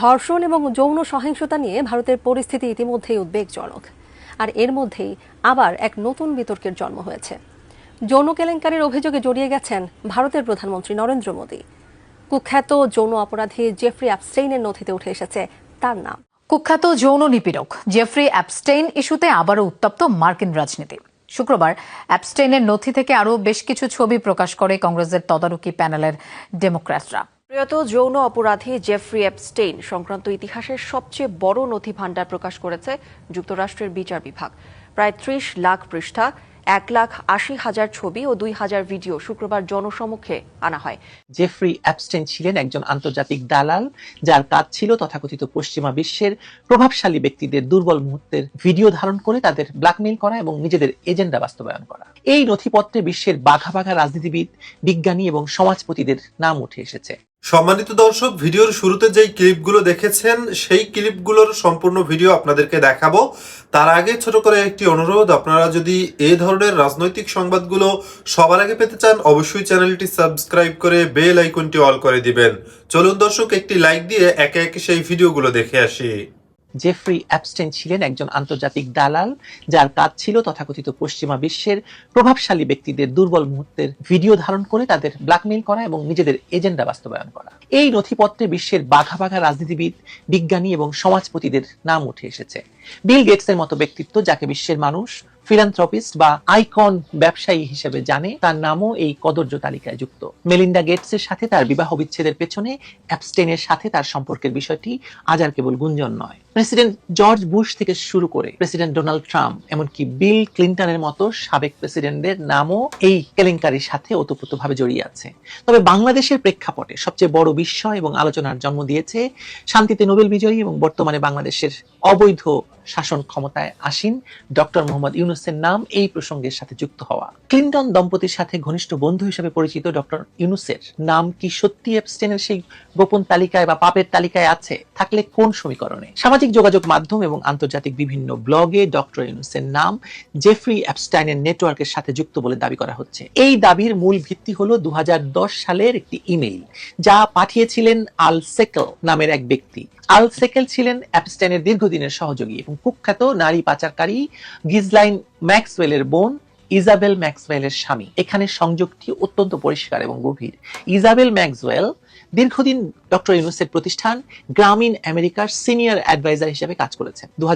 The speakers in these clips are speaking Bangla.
ধর্ষণ এবং যৌন সহিংসতা নিয়ে ভারতের পরিস্থিতি ইতিমধ্যেই উদ্বেগজনক। আর এর মধ্যেই আবার এক নতুন বিতর্কের জন্ম হয়েছে। যৌন কেলেঙ্কারির অভিযোগে জড়িয়ে গেছেন ভারতের প্রধানমন্ত্রী নরেন্দ্র মোদী। কুখ্যাত যৌন অপরাধী জেফ্রি অ্যাপস্টেইনের নথিতে উঠে এসেছে তার নাম। কুখ্যাত যৌন নিপীড়ক জেফ্রি অ্যাপস্টেইন ইস্যুতে আবারও উত্তপ্ত মার্কিন রাজনীতি। শুক্রবার অ্যাপস্টেইনের নথি থেকে আরও বেশ কিছু ছবি প্রকাশ করে কংগ্রেসের তদারকি প্যানেলের ডেমোক্র্যাটরা প্রয়াত যৌন অপরাধী জেফ্রি অ্যাপস্টেইন সংক্রান্ত ইতিহাসের সবচেয়ে বড় নথি ভাণ্ডার প্রকাশ করেছে যুক্তরাষ্ট্রের বিচার বিভাগ। প্রায় ত্রিশ লাখ পৃষ্ঠা, এক লাখ আশি হাজার ছবি ও দুই হাজার ভিডিও শুক্রবার জনসমক্ষে আনা হয়। জেফ্রি অ্যাপস্টেন ছিলেন একজন আন্তর্জাতিক দালাল যার কাজ ছিল তথাকথিত পশ্চিমা বিশ্বের প্রভাবশালী ব্যক্তিদের দুর্বল মুহূর্তের ভিডিও ধারণ করে তাদের ব্ল্যাকমেইল করা এবং নিজেদের এজেন্ডা বাস্তবায়ন করা। এই নথিপত্রে বিশ্বের বাঘা বাঘা রাজনীতিবিদ, বিজ্ঞানী এবং সমাজপতিদের নাম উঠে এসেছে। সম্মানিত দর্শক, ভিডিওর শুরুতে যেই ক্লিপগুলো দেখেছেন, সেই ক্লিপগুলোর সম্পূর্ণ ভিডিও আপনাদেরকে দেখাবো। তার আগে ছোট করে একটি অনুরোধ, আপনারা যদি এ ধরনের রাজনৈতিক সংবাদগুলো সবার আগে পেতে চান, অবশ্যই চ্যানেলটি সাবস্ক্রাইব করে বেল আইকনটি অল করে দিবেন। চলুন দর্শক, একটি লাইক দিয়ে একে একে সেই ভিডিওগুলো দেখে আসি। জেফ্রি অ্যাপস্টেন ছিলেন একজন আন্তর্জাতিক দালাল, যার কাজ ছিল তথাকথিত পশ্চিমা বিশ্বের প্রভাবশালী ব্যক্তিদের দুর্বল মুহূর্তের ভিডিও ধারণ করে তাদের ব্ল্যাকমেইল করা এবং নিজেদের এজেন্ডা বাস্তবায়ন করা। এই নথিপত্রে বিশ্বের বাঘা বাঘা রাজনীতিবিদ, বিজ্ঞানী এবং সমাজপতিদের নাম উঠে এসেছে। বিল গেটসের মতো ব্যক্তিত্ব যাকে বিশ্বের মানুষ ফিলান্থ্রপিস্ট বা আইকন ব্যবসায়ী হিসেবে জানে তার নামও এই কদর্য তালিকায় যুক্ত। মেলিন্ডা গেটসের সাথে তার বিবাহ বিচ্ছেদের পেছনে অ্যাপস্টেনের সাথে তার সম্পর্কের বিষয়টি আজ আর কেবল গুঞ্জন নয়। প্রেসিডেন্ট জর্জ বুশ থেকে শুরু করে প্রেসিডেন্ট ডোনাল্ড ট্রাম্প, এমনকি বিল ক্লিন্টনের মতো সাবেক প্রেসিডেন্টদের নামও এই কেলেঙ্কারির সাথে ওতপ্রোতভাবে জড়িয়ে আছে। তবে বাংলাদেশের প্রেক্ষাপটে সবচেয়ে বড় বিস্ময় এবং আলোচনার জন্ম দিয়েছে শান্তিতে নোবেল বিজয়ী এবং বর্তমানে বাংলাদেশের অবৈধ শাসন ক্ষমতায় আসীন ডক্টর মোহাম্মদ ইউনুসের নাম এই প্রসঙ্গের সাথে যুক্ত হওয়া। ক্লিন্টন দম্পতির সাথে ঘনিষ্ঠ বন্ধু হিসেবে পরিচিত ডক্টর ইউনুসের নাম কি সত্যি অ্যাপস্টেনের সেই গোপন তালিকায় বা পাপের তালিকায় আছে? থাকলে কোন সমীকরণে? সামাজিক যোগাযোগ মাধ্যম এবং আন্তর্জাতিক বিভিন্ন ব্লগে ডক্টর ইউনুসের নাম জেফ্রি অ্যাপস্টাইনের নেটওয়ার্কের সাথে যুক্ত বলে দাবি করা হচ্ছে। এই দাবির মূল ভিত্তি হলো দু সালের একটি ইমেইল, যা পাঠিয়েছিলেন আল সেকেল নামের এক ব্যক্তি। আল সেকেল ছিলেন অ্যাপস্টাইনের দীর্ঘদিনের সহযোগী এবং কুখ্যাত নারী পাচারকারী গিজলাইন ম্যাক্সওয়েলের বোন ইজাবেল ম্যাক্সওয়েলের স্বামী। এখানে সংযোগটি অত্যন্ত পরিষ্কার এবং গভীর। ইজাবেল ম্যাক্সওয়েল দীর্ঘদিন ডক্টর ইউনুসের প্রতিষ্ঠান গ্রামীণ আমেরিকার সিনিয়র অ্যাডভাইজার হিসেবে কাজ করেছেন। দু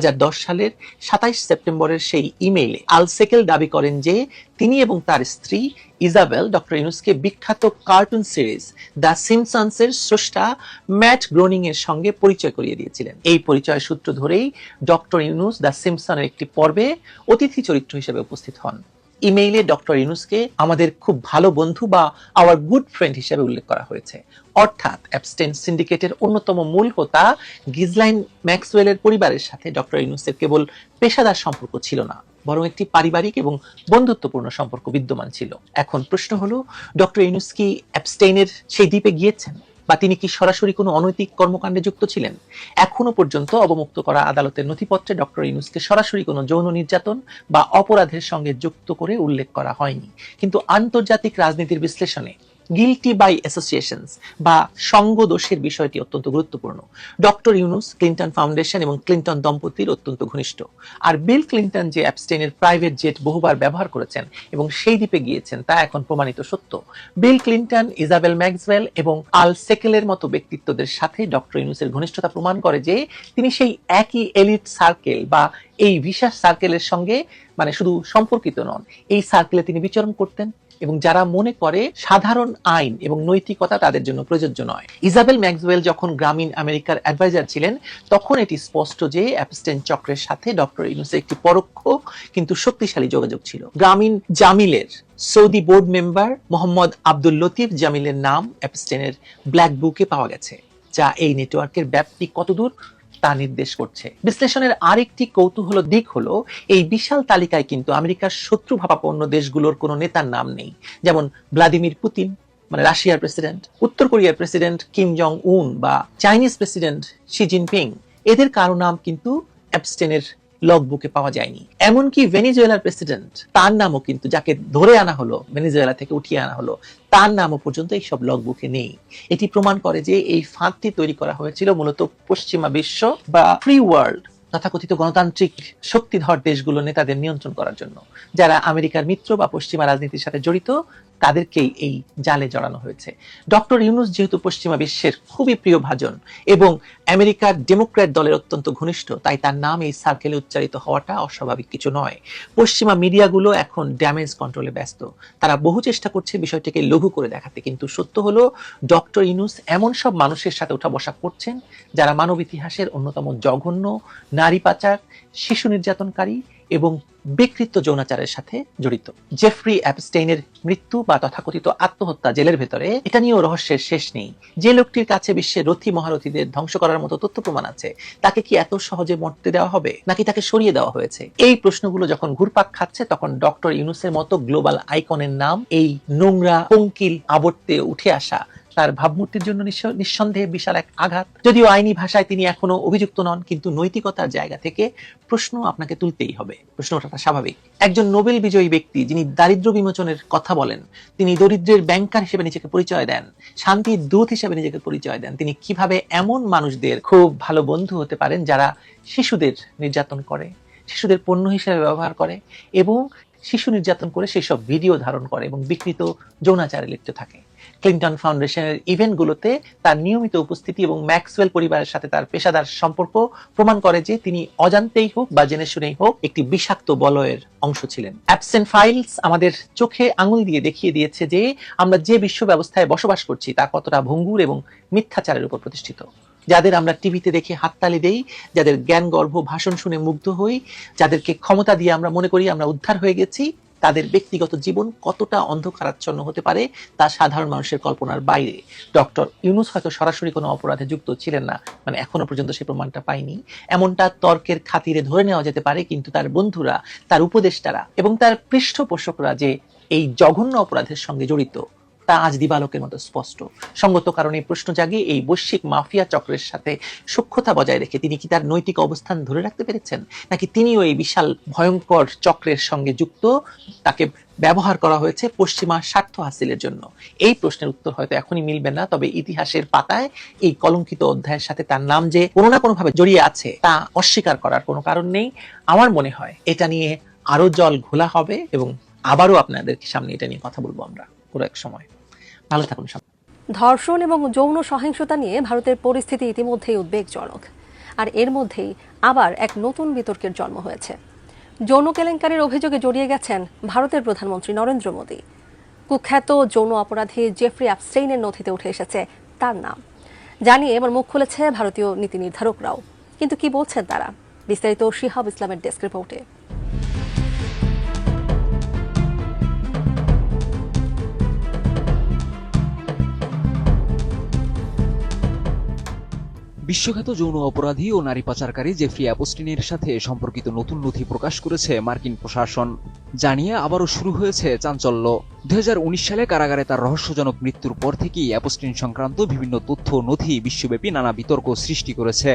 সালের সাতাইশ সেপ্টেম্বরের সেই ইমেইলে আল সেকেল দাবি করেন যে তিনি এবং তার স্ত্রী ইজাবেল ডক্টর ইউনুসকে বিখ্যাত কার্টুন সিরিজ দ্য সিমসন্সের স্রষ্টা ম্যাট গ্রোনিং এর সঙ্গে পরিচয় করিয়ে দিয়েছিলেন। এই পরিচয় সূত্র ধরেই ডক্টর ইউনুস দ্য সিমসনের একটি পর্বে অতিথি চরিত্র হিসেবে উপস্থিত হন। ইমেইলে ডক্টর ইউনুসকে আমাদের খুব ভালো বন্ধু বা আওয়ার গুড ফ্রেন্ড হিসেবে উল্লেখ করা হয়েছে। অর্থাৎ অ্যাবস্টেন সিন্ডিকেটের অন্যতম মূল হোতা গিজলাইন ম্যাক্সওয়েলের পরিবারের সাথে ডক্টর ইউনুসের কেবল পেশাদার সম্পর্ক ছিল না, বরং একটি পারিবারিক এবং বন্ধুত্বপূর্ণ সম্পর্ক বিদ্যমান ছিল। এখন প্রশ্ন হলো, ডক্টর ইউনুস কি অ্যাবস্টেইনের সেই দ্বীপে গিয়েছেন? বা তিনি কি সরাসরি কোনো অনৈতিক কর্মকাণ্ডে যুক্ত ছিলেন? এখনও পর্যন্ত অবমুক্ত করা আদালতের নথিপত্রে ডক্টর ইউনুসকে সরাসরি কোনো যৌন নির্যাতন বা অপরাধের সঙ্গে যুক্ত করে উল্লেখ করা হয়নি। কিন্তু আন্তর্জাতিক রাজনীতির বিশ্লেষণে গিলটি বাই অ্যাসোসিয়েশনস বা সঙ্গ দোষের বিষয়টি অত্যন্ত গুরুত্বপূর্ণ। ডক্টর ইউনুস ক্লিন্টন ফাউন্ডেশন এবং ক্লিন্টন দম্পতির অত্যন্ত ঘনিষ্ঠ। আর বিল ক্লিন্টন যে অ্যাপস্টেনের প্রাইভেট জেট বহুবার ব্যবহার করেছেন এবং সেই দ্বীপে গিয়েছেন, তা এখন প্রমাণিত সত্য। বিল ক্লিন্টন ইজাবেল ম্যাক্সওয়েল এবং আল সেকেলের মতো ব্যক্তিত্বদের সাথে ডক্টর ইউনুসের ঘনিষ্ঠতা প্রমাণ করে যে তিনি সেই একই এলিট সার্কেল বা এই ভিসাস সার্কেলের সঙ্গে মানে শুধু সম্পর্কিত নন, এই সার্কেলে তিনি বিচরণ করতেন। এবং যারা মনে করে সাধারণ আইন এবং নৈতিকতা তাদের জন্য প্রযোজ্য নয়। ইজাবেল ম্যাক্সওয়েল যখন গ্রামীণ আমেরিকার অ্যাডভাইজার ছিলেন, তখন এটি স্পষ্ট যে অ্যাপস্টেন চক্রের সাথে ডক্টর ইউনুসের একটি পরোক্ষ কিন্তু শক্তিশালী যোগাযোগ ছিল। Grameen জামিলের Saudi board member Mohammad Abdul Latif জামিলের নাম অ্যাপস্টেনের ব্ল্যাক বুকে পাওয়া গেছে, যা এই নেটওয়ার্কের ব্যাপ্তি কতদূর তা নির্দেশ করছে। বিশ্লেষণের আরেকটি কৌতূহল দিক হলো, এই বিশাল তালিকায় কিন্তু আমেরিকার শত্রু ভাবাপন্ন দেশগুলোর কোনো নেতার নাম নেই। যেমন ভ্লাদিমির পুতিন মানে রাশিয়ার প্রেসিডেন্ট, উত্তর কোরিয়ার প্রেসিডেন্ট কিম জং উন বা চাইনিজ প্রেসিডেন্ট শি জিনপিং। এদের কারও নাম কিন্তু অ্যাবস্টেনের লগ বুকে পাওয়া যায়নি। এমনকি ভেনিজুয়েলার প্রেসিডেন্ট, তার নামও কিন্তু যাকে ধরে আনা হলো, ভেনিজুয়েলা থেকে উঠিয়ে আনা হলো, তার নামও পর্যন্ত এই সব লগ বুকে নেই। এটি প্রমাণ করে যে এই ফাঁদটি তৈরি করা হয়েছিল মূলত পশ্চিমা বিশ্ব বা ফ্রি ওয়ার্ল্ড তথাকথিত গণতান্ত্রিক শক্তিধর দেশগুলো নেতাদের নিয়ন্ত্রণ করার জন্য, যারা আমেরিকার মিত্র বা পশ্চিমা রাজনীতির সাথে জড়িত তাদেরকেই এই জালে জড়ানো হয়েছে। ডক্টর ইউনুস যেহেতু পশ্চিমা বিশ্বের খুবই প্রিয় ভাজন এবং আমেরিকার ডেমোক্র্যাট দলের অত্যন্ত ঘনিষ্ঠ, তাই তার নাম এই সার্কেলে উচ্চারিত হওয়াটা অস্বাভাবিক কিছু নয়। পশ্চিমা মিডিয়াগুলো এখন ড্যামেজ কন্ট্রোলে ব্যস্ত। তারা বহু চেষ্টা করছে বিষয়টিকে লঘু করে দেখাতে, কিন্তু সত্য হলো, ডক্টর ইউনুস এমন সব মানুষের সাথে ওঠা বসা করছেন, যারা মানব ইতিহাসের অন্যতম জঘন্য, নারী পাচার, শিশু নির্যাতনকারী এবং বিকৃত যৌনাচারের সাথে জড়িত। জেফ্রি অ্যাপস্টেইনের মৃত্যু বা তথাকথিত আত্মহত্যা জেলের ভেতরে, এটা নিয়েও রহস্যের শেষ নেই। যে লোকটির কাছে বিশ্বের রথী মহারথীদের ধ্বংস করার মতো তথ্য প্রমাণ আছে, তাকে কি এত সহজে মরতে দেওয়া হবে, নাকি তাকে সরিয়ে দেওয়া হয়েছে? এই প্রশ্নগুলো যখন ঘুরপাক খাচ্ছে, তখন ডক্টর ইউনুসের মতো গ্লোবাল আইকনের নাম এই নোংরা, পঙ্কিল আবর্তে উঠে আসা তার ভাবমূর্তির জন্য নিঃসন্দেহে বিশাল এক আঘাত। যদিও আইনি ভাষায় তিনি এখনও অভিযুক্ত নন, কিন্তু নৈতিকতার জায়গা থেকে প্রশ্ন আপনাকে তুলতেই হবে। প্রশ্ন ওঠাটা স্বাভাবিক। একজন নোবেল বিজয়ী ব্যক্তি যিনি দারিদ্র বিমোচনের কথা বলেন, তিনি দরিদ্রের ব্যাংকার হিসেবে নিজেকে পরিচয় দেন, শান্তির দূত হিসেবে নিজেকে পরিচয় দেন। তিনি কীভাবে এমন মানুষদের খুব ভালো বন্ধু হতে পারেন যারা শিশুদের নির্যাতন করে, শিশুদের পণ্য হিসেবে ব্যবহার করে এবং শিশু নির্যাতন করে সেই সব ভিডিও ধারণ করে এবং বিকৃত যৌনাচারে লিপ্ত থাকে। ক্লিন্টন ফাউন্ডেশনের ইভেন্টগুলোতে তার নিয়মিত উপস্থিতি এবং ম্যাক্সওয়েল পরিবারের সাথে তার পেশাদার সম্পর্ক প্রমাণ করে যে তিনি অজান্তেই হোক বা জেনে শুনেই হোক একটি বিষাক্ত বলয়ের অংশ ছিলেন। অ্যাবসেন্ট ফাইলস আমাদের চোখে আঙুল দিয়ে দেখিয়ে দিয়েছে যে আমরা যে বিশ্ব ব্যবস্থায় বসবাস করছি তা কতটা ভঙ্গুর এবং মিথ্যাচারের উপর প্রতিষ্ঠিত। যাদের আমরা টিভিতে দেখে হাততালি দেই, যাদের জ্ঞান গর্ভ ভাষণ শুনে মুগ্ধ হই, যাদেরকে ক্ষমতা দিয়ে আমরা মনে করি আমরা উদ্ধার হয়ে গেছি তাদের ব্যক্তিগত জীবন কতটা অন্ধকারাচ্ছন্ন হতে পারে তা সাধারণ মানুষের কল্পনার বাইরে। ডক্টর ইউনুস হয়তো সরাসরি কোনো অপরাধে যুক্ত ছিলেন না মানে এখনও পর্যন্ত সে প্রমাণটা পায়নি। এমনটা তর্কের খাতিরে ধরে নেওয়া যেতে পারে, কিন্তু তার বন্ধুরা, তার উপদেষ্টারা এবং তার পৃষ্ঠপোষকরা যে এই জঘন্য অপরাধের সঙ্গে জড়িত তা আজ দিবালোকের মতো স্পষ্ট। সঙ্গত কারণে প্রশ্ন জাগে এই বৈশ্বিক মাফিয়া চক্রের সাথে সূক্ষ্মতা বজায় রেখে তিনি কি তার নৈতিক অবস্থান ধরে রাখতে পেরেছেন? নাকি তিনিও এই বিশাল ভয়ঙ্কর চক্রের সঙ্গে যুক্ত? তাকে ব্যবহার করা হয়েছে পশ্চিমা স্বার্থ হাসিলের জন্য। এই প্রশ্নের উত্তর হয়তো এখনই মিলবে না, তবে ইতিহাসের পাতায় এই কলঙ্কিত অধ্যায়ের সাথে তার নাম যে কোনো না কোনোভাবে জড়িয়ে আছে, তা অস্বীকার করার কোনো কারণ নেই। আমার মনে হয় এটা নিয়ে আরও জল ঘোলা হবে এবং আবারও আপনাদের সামনে এটা নিয়ে কথা বলব আমরা পুরো এক সময়। ভালো থাকুন সবাই ধর্ষণ এবং যৌন সহিংসতা নিয়ে ভারতের পরিস্থিতি ইতিমধ্যেই উদ্বেগজনক। আর এর মধ্যেই আবার এক নতুন বিতর্কের জন্ম হয়েছে। যৌন কেলেঙ্কারির অভিযোগে জড়িয়ে গেছেন ভারতের প্রধানমন্ত্রী নরেন্দ্র মোদী। কুখ্যাত যৌন অপরাধী জেফ্রি অ্যাপস্টেইনের নথিতে উঠে এসেছে তার নাম। জানিয়ে এবার মুখ খুলেছে ভারতীয় নীতি নির্ধারকরাও। কিন্তু কি বলছেন তারা? বিস্তারিত শিহাব ইসলামের ডেস্ক রিপোর্টে। বিশ্বখ্যাত যৌন অপরাধী ও নারী পাচারকারী জেফ্রি অ্যাপোস্টিনের সাথে সম্পর্কিত নতুন নথি প্রকাশ করেছে মার্কিন প্রশাসন, জানিয়ে আবারও শুরু হয়েছে চাঞ্চল্য। দু হাজার উনিশ সালে কারাগারে তার রহস্যজনক মৃত্যুর পর থেকেই অ্যাপোস্টিন সংক্রান্ত বিভিন্ন তথ্য নথি বিশ্বব্যাপী নানা বিতর্ক সৃষ্টি করেছে।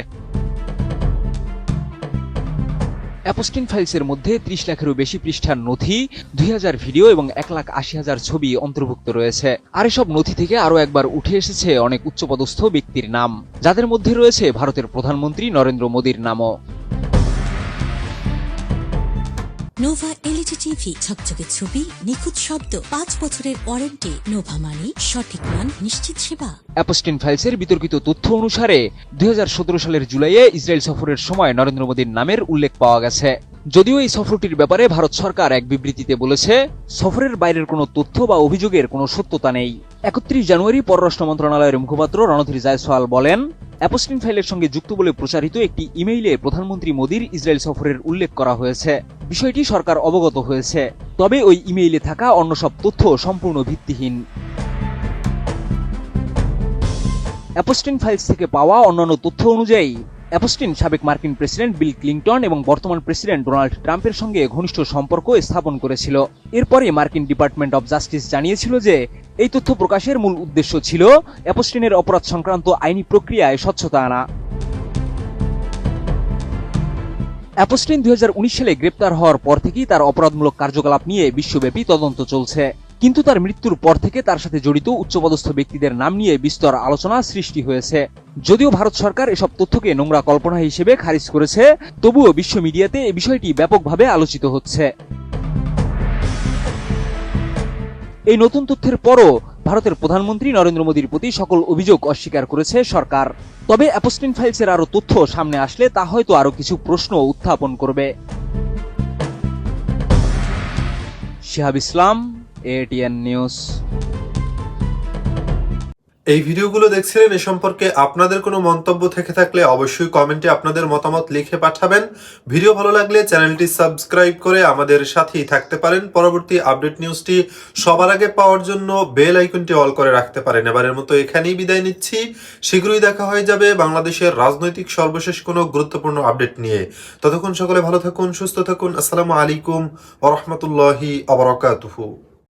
অ্যাপোস্টিন ফাইলসের মধ্যে ত্রিশ লাখেরও বেশি পৃষ্ঠার নথি, দুই হাজার ভিডিও এবং এক লাখ আশি হাজার ছবি অন্তর্ভুক্ত রয়েছে। আর এসব নথি থেকে আরও একবার উঠে এসেছে অনেক উচ্চপদস্থ ব্যক্তির নাম। যাদের মধ্যে রয়েছে ভারতের প্রধানমন্ত্রী নরেন্দ্র মোদীর নামও। নোভা এলইডি টিভি ঝকঝকে ছবি, নিখুঁত শব্দ, পাঁচ বছরের ওয়ারেন্টি, নোভা মানে সঠিক মান, নিশ্চিত সেবা। অ্যাপোস্টিন ফাইলসের বিতর্কিত তথ্য অনুসারে দুই সালের জুলাইয়ে ইসরায়েল সফরের সময় নরেন্দ্র মোদীর নামের উল্লেখ পাওয়া গেছে। যদিও এই সফরটির ব্যাপারে ভারত সরকার এক বিবৃতিতে বলেছে, সফরের বাইরের কোনো তথ্য বা অভিযোগের কোনো সত্যতা নেই। একত্রিশ জানুয়ারি পররাষ্ট্র মন্ত্রণালয়ের মুখপাত্র রণধীর জায়সওয়াল বলেন, অ্যাপোস্টিন ফাইলের সঙ্গে যুক্ত বলে প্রচারিত একটি ইমেইলে প্রধানমন্ত্রী মোদীর ইসরায়েল সফরের উল্লেখ করা হয়েছে। বিষয়টি সরকার অবগত হয়েছে। তবে ওই ইমেইলে থাকা অন্য সব তথ্য সম্পূর্ণ ভিত্তিহীন। অ্যাপোস্টিন ফাইলস থেকে পাওয়া অন্যান্য তথ্য অনুযায়ী, অ্যাপোস্টিন সাবেক মার্কিন প্রেসিডেন্ট বিল ক্লিংটন এবং বর্তমান প্রেসিডেন্ট ডোনাল্ড ট্রাম্পের সঙ্গে ঘনিষ্ঠ সম্পর্ক স্থাপন করেছিল। এরপরে মার্কিন ডিপার্টমেন্ট অব জাস্টিস জানিয়েছিল যে, এই তথ্য প্রকাশের মূল উদ্দেশ্য ছিল অ্যাপোস্টিনের অপরাধ সংক্রান্ত আইনি প্রক্রিয়ায় স্বচ্ছতা আনা। অ্যাপোস্টিন দু হাজার উনিশ সালে গ্রেপ্তার হওয়ার পর থেকেই তার অপরাধমূলক কার্যকলাপ নিয়ে বিশ্বব্যাপী তদন্ত চলছে। কিন্তু তার মৃত্যুর পর থেকে তার সাথে জড়িত উচ্চপদস্থ ব্যক্তিদের নাম নিয়ে বিস্তর আলোচনা সৃষ্টি হয়েছে। যদিও ভারত সরকার এসব তথ্যকে নোংরা কল্পনা হিসেবে খারিজ করেছে, তবুও বিশ্ব মিডিয়াতে এ বিষয়টি ব্যাপকভাবে আলোচিত হচ্ছে। এই নতুন তথ্যের পরও ভারতের প্রধানমন্ত্রী নরেন্দ্র মোদীর প্রতি সকল অভিযোগ অস্বীকার করেছে সরকার। তবে অ্যাপোস্টিন ফাইলসের আরও তথ্য সামনে আসলে তা হয়তো আরও কিছু প্রশ্ন উত্থাপন করবে। Shihab Islam ATN News. এই ভিডিওগুলো দেখছিলেন এ সম্পর্কে আপনাদের কোনো মন্তব্য থেকে থাকলে অবশ্যই কমেন্টে আপনাদের মতামত লিখে পাঠাবেন। ভিডিও ভালো লাগলে চ্যানেলটি সাবস্ক্রাইব করে আমাদের সাথেই থাকতে পারেন। পরবর্তী আপডেট নিউজটি সবার আগে পাওয়ার জন্য বেল আইকনটি অল করে রাখতে পারেন। এবারের মতো এখানেই বিদায় নিচ্ছি। শীঘ্রই দেখা হয়ে যাবে বাংলাদেশের রাজনৈতিক সর্বশেষ কোনো গুরুত্বপূর্ণ আপডেট নিয়ে। ততক্ষণ সকলে ভালো থাকুন, সুস্থ থাকুন। আসসালামু আলাইকুম ওরহমতুল্লাহি আবরকাতুহু